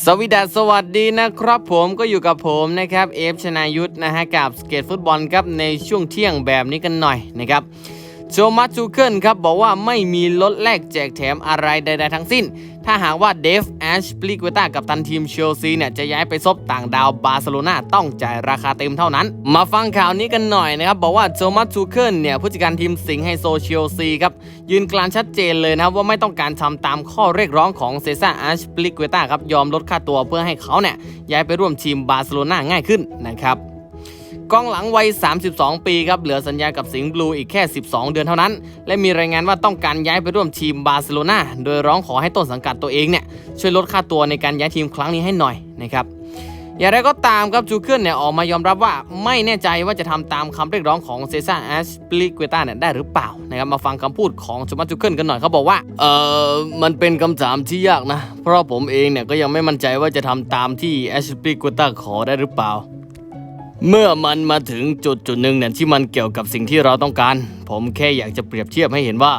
สวีดัสวัสดีนะครับผมก็อยู่กับผมนะครับเอฟชนายุทธนะฮะกับสเกตฟุตบอลครับในช่วงเที่ยงแบบนี้กันหน่อยนะครับโจมัตจูเคิลครับบอกว่าไม่มีลดแลกแจกแถมอะไรใดๆทั้งสิ้น ถ้าหากว่าเดฟแอชปลิกเวต้ากับตันทีมเชลซีเนี่ยจะย้ายไปซบต่างดาวบาร์เซโลนาต้องจ่ายราคาเต็มเท่านั้น มาฟังข่าวนี้กันหน่อยนะครับ บอกว่าโจมัสจูเคิลเนี่ยผู้จัดการทีมสิงห์ไฮโซเชลซีครับ ยืนกลานชัดเจนเลยนะครับว่าไม่ต้องการทำตามข้อเรียกร้องของเซซ่าแอชปลิกเวต้าครับยอมลดค่าตัวเพื่อให้เขาเนี่ยย้ายไปร่วมทีมบาร์เซโลนาง่ายขึ้นนะครับ กองหลังวัย 32 ปีครับเหลือสัญญากับสิงห์บลูอีกแค่ 12 เดือนเท่านั้น และมีรายงานว่าต้องการย้ายไปร่วมทีมบาร์เซโลนาโดยร้องขอให้ต้นสังกัดตัวเองเนี่ยช่วยลดค่าตัวในการย้ายทีมครั้งนี้ให้หน่อยนะครับอย่างไรก็ตามครับจูเคิลเนี่ยออกมายอมรับว่าไม่แน่ใจว่าจะทำตามคำเรียกร้องของเซซ่าแอสปลิกเวต้าเนี่ยได้หรือเปล่านะครับมาฟังคำพูดของจูมัสจูเคิลกันหน่อยเขาบอกว่าเออมันเป็นคำถามที่ยากนะ เพราะผมเองเนี่ยก็ยังไม่มั่นใจว่าจะทำตามที่แอสปลิกเวต้าขอได้หรือเปล่า เมื่อมันมาถึงจุดจุดหนึ่งเนี่ยที่มันเกี่ยวกับสิ่งที่เราต้องการ ผมแค่อยากจะเปรียบเทียบให้เห็นว่า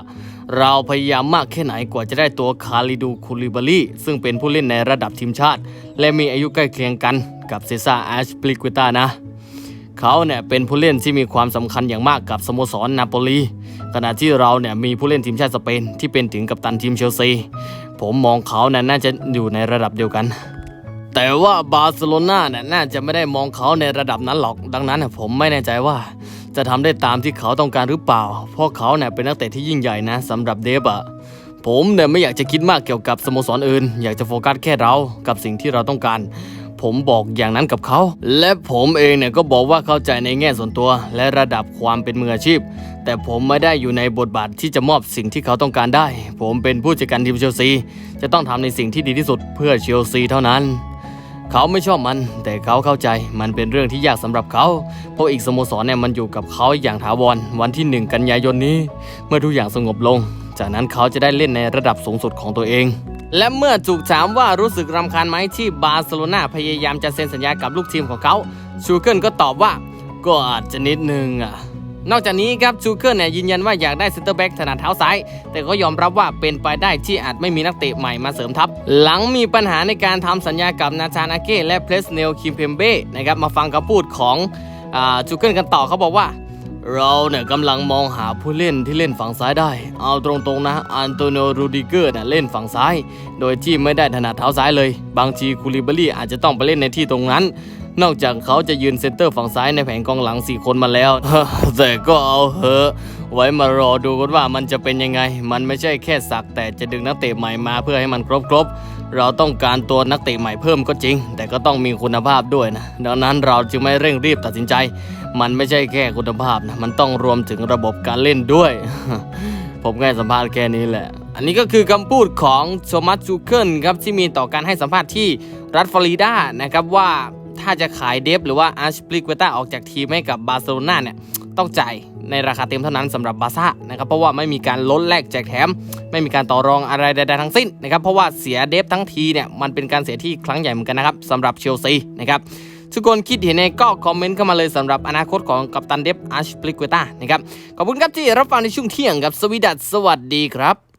เราพยายามมากแค่ไหนกว่าจะได้ตัวคาริดูคูลิบาลีซึ่งเป็นผู้เล่นในระดับทีมชาติ และมีอายุใกล้เคียงกันกับเซซ่าแอชปลิกวิต้านะเขาเนี่ยเป็นผู้เล่นที่มีความสำคัญอย่างมากกับสโมสรนาโปลีขณะที่เราเนี่ยมีผู้เล่นทีมชาติสเปนที่เป็นถึงกัปตันทีมเชลซีผมมองเขาเนี่ยน่าจะอยู่ในระดับเดียวกัน แต่ว่าบาร์เซโลนาเนี่ยน่าจะไม่ได้มองเขาในระดับนั้นหรอก ดังนั้นผมไม่แน่ใจว่า จะทำได้ตามที่เขาต้องการหรือเปล่า เพราะเขาเนี่ยเป็นนักเตะที่ยิ่งใหญ่นะสำหรับเดฟอะผมเนี่ยไม่อยากจะคิดมากเกี่ยวกับสโมสรอื่น อยากจะโฟกัสแค่เรากับสิ่งที่เราต้องการ ผมบอกอย่างนั้นกับเขา และผมเองเนี่ยก็บอกว่าเข้าใจในแง่ส่วนตัว และระดับความเป็นมืออาชีพ แต่ผมไม่ได้อยู่ในบทบาทที่จะมอบสิ่งที่เขาต้องการได้ ผมเป็นผู้จัดการทีมเชลซีจะต้องทำในสิ่งที่ดีที่สุดเพื่อเชลซีเท่านั้น เขาไม่ชอบมัน แต่เขาเข้าใจมันเป็นเรื่องที่ยากสำหรับเขา เพราะอีกสโมสรเนี่ยมันอยู่กับเขาอย่างถาวรวันที่ 1 กันยายนนี้ เมื่อทุกอย่างสงบลง จากนั้นเขาจะได้เล่นในระดับสูงสุดของตัวเอง และเมื่อถูกถามว่ารู้สึกรำคาญไหมที่บาร์เซโลนาพยายามจะเซ็นสัญญากับลูกทีมของเขาชูเกิลก็ตอบว่าก็อาจจะนิดนึงอะ นอกจากนี้ครับชูเคิลเนี่ยยืนยันว่าอยากได้เซนเตอร์แบ็กถนัดเท้าซ้าย แต่ก็ยอมรับว่าเป็นไปได้ที่อาจไม่มีนักเตะใหม่มาเสริมทัพ หลังมีปัญหาในการทำสัญญากับนาธานอาเก้และเพลสเนลคิมเพมเบ้นะครับมาฟังคำพูดของชูเคิลกันต่อเขาบอกว่า เราเนี่ยกำลังมองหาผู้เล่นที่เล่นฝั่งซ้ายได้ เอาตรงๆนะอันโตนิโอรูดิเกอร์เนี่ยเล่นฝั่งซ้าย โดยที่ไม่ได้ถนัดเท้าซ้ายเลย บางทีคูลิบาลีอาจจะต้องไปเล่นในที่ตรงนั้น นอกจากเขาจะยืนเซนเตอร์ฝั่งซ้ายในแผงกองหลัง 4 คนมาแล้ว แต่ก็เอาเหอะไว้มารอดูกันว่ามันจะเป็นยังไง มันไม่ใช่แค่สักแต่จะดึงนักเตะใหม่มาเพื่อให้มันครบครบเราต้องการตัวนักเตะใหม่เพิ่มก็จริง แต่ก็ต้องมีคุณภาพด้วยนะ ดังนั้นเราจึงไม่เร่งรีบตัดสินใจ มันไม่ใช่แค่คุณภาพนะ มันต้องรวมถึงระบบการเล่นด้วย ผมก็ให้สัมภาษณ์แค่นี้แหละ อันนี้ก็คือคำพูดของโทมัสจูเคิลครับที่มีต่อการให้สัมภาษณ์ที่รัฐฟลอริดานะครับว่า ถ้าจะขายเดฟหรือว่าอาร์ชปลิกเวต้าออกจากทีมให้กับบาร์เซโลนาเนี่ยต้องจ่ายในราคาเต็มเท่านั้นสำหรับบาซ่านะครับเพราะว่าไม่มีการลดแลกแจกแถม ไม่มีการต่อรองอะไรใดๆทั้งสิ้นนะครับเพราะว่าเสียเดฟทั้งทีเนี่ยมันเป็นการเสียที่ครั้งใหญ่เหมือนกันนะครับสำหรับเชลซีนะครับทุกคนคิดเห็นในก็คอมเมนต์เข้ามาเลยสำหรับอนาคตของกัปตันเดฟอาร์ชปลิกเวต้านะครับขอบคุณครับที่รับฟังในช่วงเที่ยงกับสวีดัสสวัสดีครับ